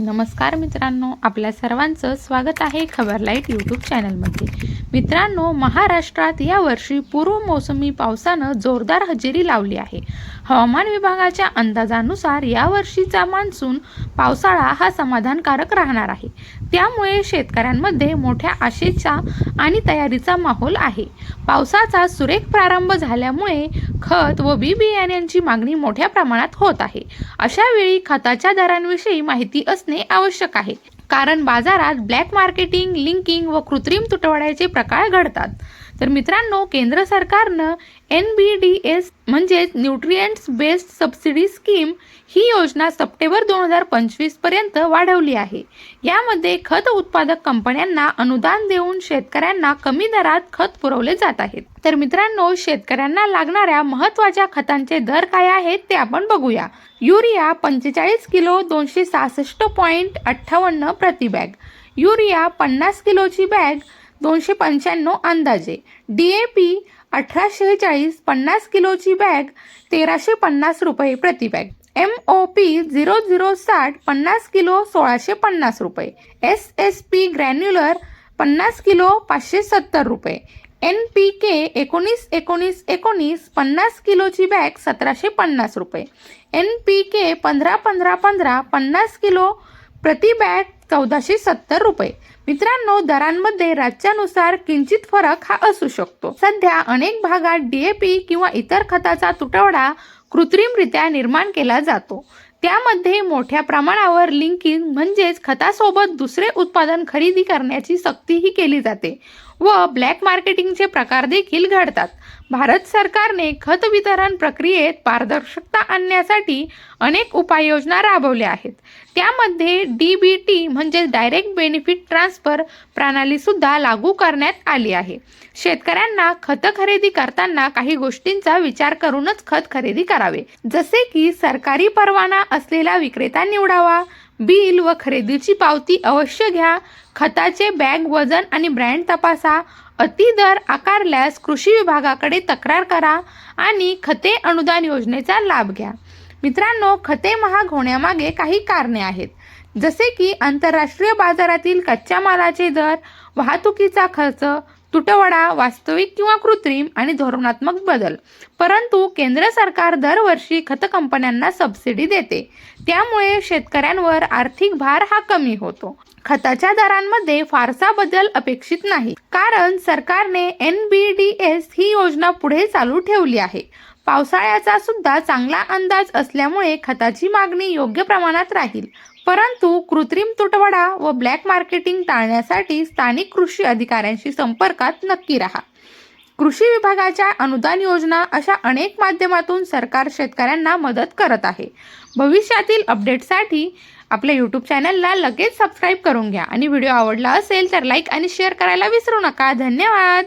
नमस्कार मित्रांनो आपल्या सर्वांचं स्वागत आहे खबर लाइट यूट्यूब चॅनलमध्ये. मित्रांनो महाराष्ट्रात यावर्षी पूर्व मोसमी पावसानं जोरदार हजेरी लावली आहे. हवामान विभागाच्या अंदाजानुसार यावर्षीचा मान्सून पावसाळा हा समाधानकारक राहणार आहे. त्यामुळे शेतकऱ्यांमध्ये मोठ्या आशेचा आणि तयारीचा माहोल आहे. पावसाचा सुरेख प्रारंभ झाल्यामुळे खत व बी बियाण्यांची मागणी मोठ्या प्रमाणात होत आहे. अशा वेळी खताच्या दरांविषयी माहिती असणे आवश्यक आहे. कारण बाजारात ब्लॅक मार्केटिंग लिंकिंग व कृत्रिम तुटवड्याचे प्रकार घडतात. तर मित्रांनो केंद्र सरकारनं एन बी डी एस म्हणजेच न्यूट्रिएंट्स बेस्ड सबसिडी स्कीम ही योजना सप्टेंबर दोन हजार पंचवीसपर्यंत वाढवली आहे. यामध्ये खत उत्पादक कंपन्यांना अनुदान देऊन शेतकऱ्यांना कमी दरात खत पुरवले जात आहेत. तर मित्रांनो शेतकऱ्यांना लागणाऱ्या महत्त्वाच्या खतांचे दर काय आहेत ते आपण बघूया. युरिया पंचेचाळीस किलो दोनशे सहासष्ट पॉईंट अठ्ठावन्न प्रतिबॅग युरिया पन्नास किलोची बॅग दोनशे पंच्याण्णव अंदाजे. डी ए पी अठरा शेहेचाळीस पन्नास किलोची बॅग, तेराशे पन्नास रुपये प्रति bag. M O P zero zero साठ पन्नास किलो सोळाशे पन्नास रुपये. एस एस पी ग्रॅन्युलर पन्नास किलो पाचशे सत्तर रुपये. एन पी के एकोणीस एकोणीस एकोणीस पन्नास किलोची बॅग सतराशे पन्नास रुपये. एन पी के पंधरा पंधरा पंधरा पन्नास किलो प्रति बॅग चौदाशे सत्तर रुपये. मित्रांनो दरांमध्ये राज्यानुसार किंचित फरक हा असू शकतो. सध्या अनेक भागात डीएपी किंवा इतर खताचा तुटवडा कृत्रिमरित्या निर्माण केला जातो. त्यामध्ये मोठ्या प्रमाणावर लिंकिंग म्हणजेच खतासोबत दुसरे उत्पादन खरेदी करण्याची सक्तीही केली जाते. व ब्लॅक मार्केटिंगचे प्रकार देखील घडतात. भारत सरकारने खत वितरण प्रक्रियेत पारदर्शकता आणण्यासाठी अनेक उपाययोजना राबवल्या आहेत. त्यामध्ये डी बी टी म्हणजे डायरेक्ट बेनिफिट ट्रान्सफर प्रणालीसुद्धा लागू करण्यात आली आहे. शेतकऱ्यांना खत खरेदी करताना काही गोष्टींचा विचार करूनच खत खरेदी करावे. जसे की सरकारी परवाना असलेला विक्रेता निवडावा बिल व खरेदीची पावती अवश्य घ्या. खताचे बॅग वजन आणि ब्रँड तपासा. अति दर आकारल्यास कृषी विभागाकडे तक्रार करा आणि खते अनुदान योजनेचा लाभ घ्या. मित्रांनो खते महाग होण्यामागे काही कारणे आहेत. जसे की आंतरराष्ट्रीय बाजारातील कच्च्या मालाचे दर वाहतुकीचा खर्च तुटवडा वास्तविक किंवा कृत्रिम आणि धोरणात्मक बदल. परंतु केंद्र सरकार दरवर्षी खत कंपन्यांना सबसिडी देते. त्यामुळे शेतकऱ्यांवर आर्थिक भार हा कमी होतो. खताच्या दरांमध्ये फारसा बदल अपेक्षित नाही. कारण सरकारने एन बी डी एस ही योजना पुढे चालू ठेवली आहे. पावसाळ्याचा सुद्धा चांगला अंदाज असल्यामुळे खताची मागणी योग्य प्रमाणात राहील. परंतु कृत्रिम तुटवडा व ब्लॅक मार्केटिंग टाळण्यासाठी स्थानिक कृषी अधिकाऱ्यांशी संपर्कात नक्की राहा. कृषी विभागाच्या अनुदान योजना अशा अनेक माध्यमातून सरकार शेतकऱ्यांना मदत करत आहे. भविष्यातील अपडेटसाठी आपल्या यूट्यूब चॅनलला लगेच सबस्क्राईब करून घ्या. आणि व्हिडिओ आवडला असेल तर लाईक आणि शेअर करायला विसरू नका. धन्यवाद!